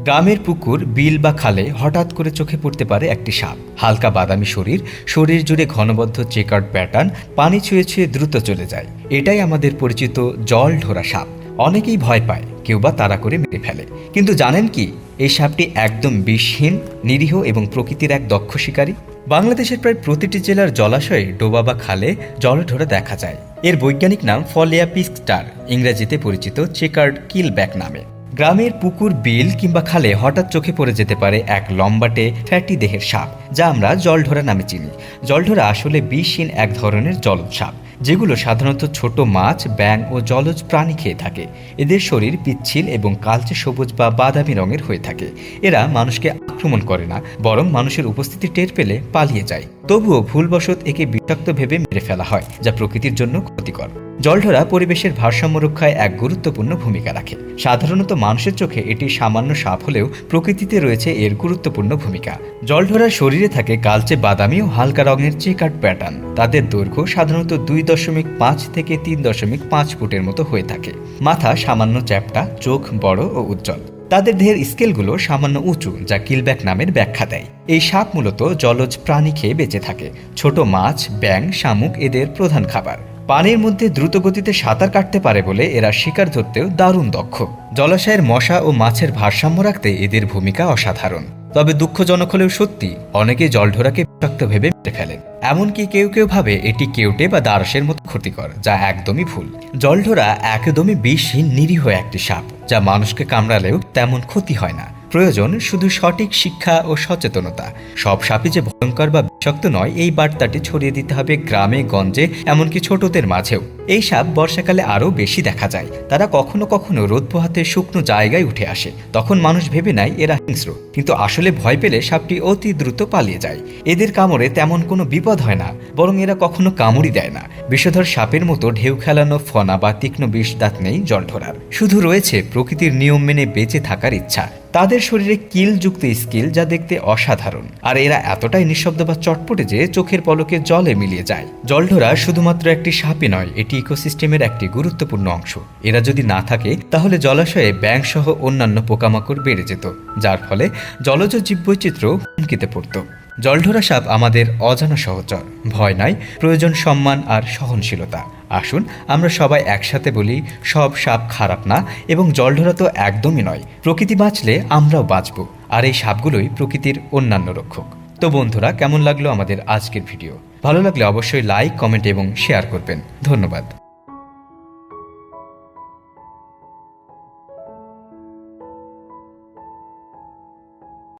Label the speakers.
Speaker 1: গ্রামের পুকুর, বিল বা খালে হঠাৎ করে চোখে পড়তে পারে একটি সাপ। হালকা বাদামি শরীর শরীর জুড়ে ঘনবদ্ধ চেকার্ড প্যাটার্ন পানি ছুঁয়ে ছুঁয়ে দ্রুত চলে যায়। এটাই আমাদের পরিচিত জল ঢোরা সাপ। অনেকেই ভয় পায়, কেউ বা তাড়া করে মেরে ফেলে। কিন্তু জানেন কি, এই সাপটি একদম বিষহীন, নিরীহ এবং প্রকৃতির এক দক্ষ শিকারী। বাংলাদেশের প্রায় প্রতিটি জেলার জলাশয়ে ডোবা বা খালে জলঢোরা দেখা যায়। এর বৈজ্ঞানিক নাম ফলিয়া পিস্টার ইংরেজিতে পরিচিত চেকার্ড কিলব্যাক নামে। গ্রামের পুকুর, বিল কিংবা খালে হঠাৎ চোখে পড়ে যেতে পারে এক লম্বাটে ফ্যাটি দেহের সাপ, যা আমরা জলঢোরা নামে চিনি। জলঢোরা আসলে বিষহীন এক ধরনের জলজ সাপ, যেগুলো সাধারণত ছোট মাছ ব্যাং ও জলজ প্রাণী খেয়ে থাকে। এদের শরীর পিচ্ছিল এবং কালচে সবুজ বা বাদামি রঙের হয়ে থাকে। এরা মানুষকে আক্রমণ করে না, বরং মানুষের উপস্থিতি টের পেলে পালিয়ে যায়। তবুও ভুলবশত একে বিষাক্ত ভেবে মেরে ফেলা হয়, যা প্রকৃতির জন্য ক্ষতিকর। জলঢোরা পরিবেশের ভারসাম্য রক্ষায় এক গুরুত্বপূর্ণ ভূমিকা রাখে। সাধারণত মানুষের চোখে এটি সামান্য সাপ হলেও প্রকৃতিতে রয়েছে এর গুরুত্বপূর্ণ ভূমিকা। জলঢোরার শরীরে থাকে কালচে বাদামি ও হালকা রঙের চেকার্ড প্যাটার্ন। তাদের দৈর্ঘ্য সাধারণত দুই দশমিক পাঁচ থেকে তিন দশমিক পাঁচ ফুটের মতো হয়ে থাকে। মাথা সামান্য চ্যাপ্টা, চোখ বড় ও উজ্জ্বল। তাদের দেহের স্কেলগুলো সামান্য উঁচু, যা কিলব্যাক নামের ব্যাখ্যা দেয়। এই সাপ মূলত জলজ প্রাণী খেয়ে বেঁচে থাকে। ছোট মাছ ব্যাং শামুক এদের প্রধান খাবার। পানির মধ্যে দ্রুত গতিতে সাঁতার কাটতে পারে বলে এরা শিকার ধরতেও দারুণ দক্ষ। জলাশয়ের মশা ও মাছের ভারসাম্য রাখতে এদের ভূমিকা অসাধারণ। তবে দুঃখজনক হলেও সত্যি অনেকে জলঢোরাকে বিষাক্ত ভেবে মেরে ফেলেন। এমনকি কেউ কেউ ভাবে এটি কেউটে বা দারসের মতো ক্ষতিকর, যা একদমই ভুল। জলঢোরা একদমই বিষহীন, নিরীহ একটি সাপ, যা মানুষকে কামড়ালেও তেমন ক্ষতি হয় না। প্রয়োজন শুধু সঠিক শিক্ষা ও সচেতনতা। সব সাপই যে ভয়ঙ্কর বা বিষাক্ত নয়, এই বার্তাটি ছড়িয়ে দিতে হবে গ্রামে, গঞ্জে, এমনকি ছোটদের মাঝেও। এই সাপ বর্ষাকালে আরও বেশি দেখা যায়। তারা কখনো কখনো রোদ পোহাতে শুকনো জায়গায় উঠে আসে। তখন মানুষ ভেবে নেয়, এরা হিংস্র। কিন্তু আসলে ভয় পেলে সাপটি অতি দ্রুত পালিয়ে যায়। এদের কামড়ে তেমন কোনো বিপদ হয় না, বরং এরা কখনো কামড়ই দেয় না। বিষধর সাপের মতো ঢেউ খেলানো, ফনা বা তীক্ষ্ণ বিষ দাঁত নেই জলঢোরার শুধু রয়েছে প্রকৃতির নিয়ম মেনে বেঁচে থাকার ইচ্ছা। তাদের শরীরে কিলযুক্ত স্কিল যা দেখতে অসাধারণ। আর এরা এতটাই নিঃশব্দ বা চটপটে যে চোখের পলকে জলে মিলিয়ে যায়। জলঢোরা শুধুমাত্র একটি সাপই নয়, এটি ইকোসিস্টেমের একটি গুরুত্বপূর্ণ অংশ। এরা যদি না থাকে, তাহলে জলাশয়ে ব্যাং সহ অন্যান্য পোকামাকড় বেড়ে যেত, যার ফলে জলজ জীববৈচিত্র্য হুমকিতে পড়ত। জলঢোরা সাপ আমাদের অজানা সহচর। ভয় নাই, প্রয়োজন সম্মান আর সহনশীলতা। আসুন, আমরা সবাই একসাথে বলি, সব সাপ খারাপ না এবং জল ঢোরা তো একদমই নয়। প্রকৃতি বাঁচলে আমরাও বাঁচব, আর এই সাপগুলোই প্রকৃতির অন্যান্য রক্ষক। তো বন্ধুরা, কেমন লাগল আমাদের আজকের ভিডিও? ভালো লাগলে অবশ্যই লাইক কমেন্ট এবং শেয়ার করবেন। ধন্যবাদ।